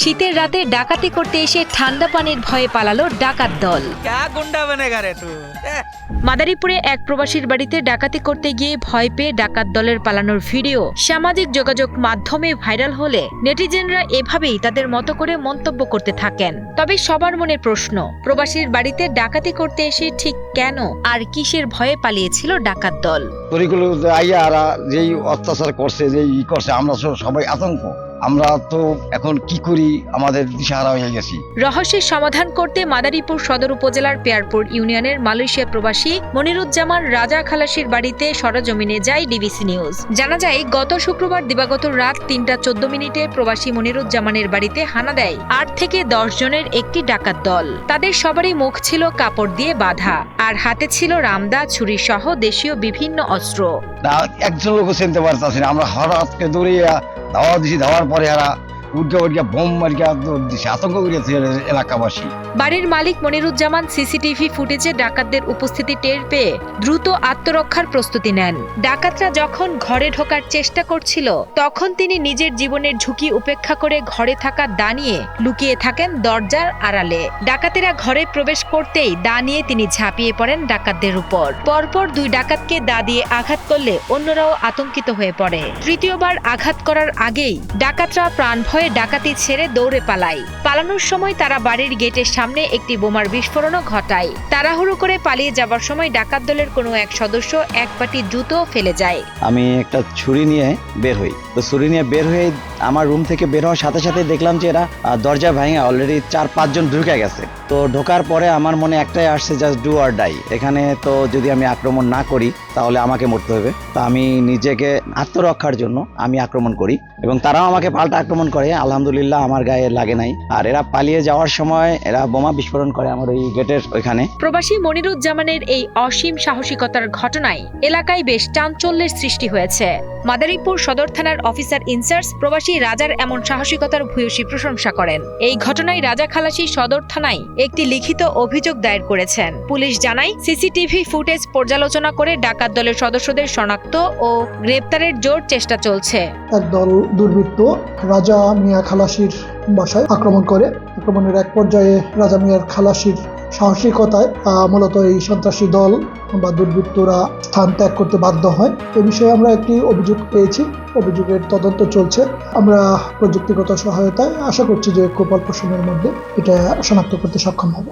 শীতের রাতে ডাকাতি করতে এসে ঠান্ডা পানির ভয়ে পালালো ডাকাত দল। মাদারীপুরে এক প্রবাসীর বাড়িতে ডাকাতি করতে গিয়ে ভয় পেয়ে ডাকাত দলের পালানোর ভিডিও সামাজিক যোগাযোগ মাধ্যমে ভাইরাল হলে নেটিজেনরা এভাবেই তাদের মতো করে মন্তব্য করতে থাকেন। তবে সবার মনে প্রশ্ন প্রবাসীর বাড়িতে ডাকাতি করতে এসে ঠিক কেন আর কিসের ভয়ে পালিয়েছিল ডাকাত দল? যেই অত্যাচার করছে যেই করছে আমরা সবাই আতঙ্ক। আমরা তো এখন কি করি? আমাদের দিশাহারা হয়ে গেছি। রহস্যের সমাধান করতে মাদারীপুর সদর উপজেলার পেয়ারপুর ইউনিয়নের মালয়েশিয়া প্রবাসী মনিরুজ্জামান রাজা খালাসির বাড়িতে সরজমিনে যায় ডিবিসি নিউজ। জানা যায় গত শুক্রবার দিবাগত রাত তিনটা চোদ্দ মিনিটে প্রবাসী মনিরুজ্জামানের বাড়িতে হানা দেয় আট থেকে দশ জনের একটি ডাকাত দল। তাদের সবারই মুখ ছিল কাপড় দিয়ে বাঁধা আর হাতে ছিল রামদা ছুরি সহ দেশীয় বিভিন্ন অস্ত্র। একজন লোক চিনতে পারতেছি আমরা হঠাৎকে দৌড়িয়া ধাওয়া দিছি দেওয়ার পরে এরা উঠকে উঠকে বোম আতঙ্ক করিয়াছে এলাকাবাসী। বাড়ির মালিক মনিরুজ্জামান সিসিটিভি ফুটেজে ডাকাতদের উপস্থিতি টের পেয়ে দ্রুত আত্মরক্ষার প্রস্তুতি নেন। ডাকাতরা যখন ঘরে ঢোকার চেষ্টা করছিল, তখন তিনি নিজের জীবনের ঝুঁকি উপেক্ষা করে ঘরে থাকা দা নিয়ে লুকিয়ে থাকেন দরজার আড়ালে। ডাকাতেরা ঘরে প্রবেশ করতেই দা নিয়ে তিনি ঝাঁপিয়ে পড়েন ডাকাতদের উপর। পরপর দুই ডাকাতকে দা দিয়ে আঘাত করলে অন্যরাও আতঙ্কিত হয়ে পড়ে। তৃতীয়বার আঘাত করার আগেই ডাকাতরা প্রাণ ভয়ে ডাকাতি ছেড়ে দৌড়ে পালায় পালানোর সময় তারা বাড়ির গেটের সামনে একটি বোমার বিস্ফোরণও ঘটায়। তাড়াহুড়ো করে পালিয়ে যাবার সময় ডাকাত দলের কোনো এক সদস্য এক পাটি জুতো ফেলে যায়। আমি একটা ছুরি নিয়ে বের হই। তো ছুরি নিয়ে বের হয়ে আমার রুম থেকে বের হওয়ার সাথে সাথে দেখলাম যে এরা দরজা ভেঙে অলরেডি চার পাঁচজন ঢুকে গেছে। তো ঢোকার পরে আমার মনে একটাই আসছে জাস্ট ডু আর ডাই এখানে তো যদি আমি আক্রমণ না করি, তাহলে আমাকে মরতে হবে। তো আমি নিজেকে আত্মরক্ষার জন্য আমি আক্রমণ করি। এবং তারাও আমাকে পাল্টা আক্রমণ করে। আলহামদুলিল্লাহ আমার গায়ে লাগে নাই। আর এরা পালিয়ে যাওয়ার সময় এরা বোমা বিস্ফোরণ করে আমার ওই গেটের ওইখানে। প্রবাসী মনিরুজ্জামানের এই অসীম সাহসিকতার ঘটনায় এলাকায় বেশ চাঞ্চল্যের সৃষ্টি হয়েছে। মাদারীপুর সদর থানার অফিসার ইনচার্জ প্রবাসী রাজার এমন সাহসিকতার ভূয়সী প্রশংসা করেন। এই ঘটনায় রাজা খালাসি সদর থানায় একটি লিখিত অভিযোগ দায়ের করেছেন। পুলিশ জানায় সিসিটিভি ফুটেজ পর্যালোচনা করে ডাকাত দলের সদস্যদের শনাক্ত ও গ্রেপ্তারের জোর চেষ্টা চলছে। দুর্বৃত্ত রাজা মিয়া খালাসির বাসায় আক্রমণ করে। আক্রমণের এক পর্যায়ে রাজা মিয়ার খালাসির সাহসিকতায় মূলত এই সন্ত্রাসী দল বা দুর্বৃত্তরা স্থান ত্যাগ করতে বাধ্য হয়। এ বিষয়ে আমরা একটি অভিযোগ পেয়েছি। অভিযোগের তদন্ত চলছে। আমরা প্রযুক্তিগত সহায়তায় আশা করছি যে খুব অল্প সময়ের মধ্যে এটা শনাক্ত করতে সক্ষম হব।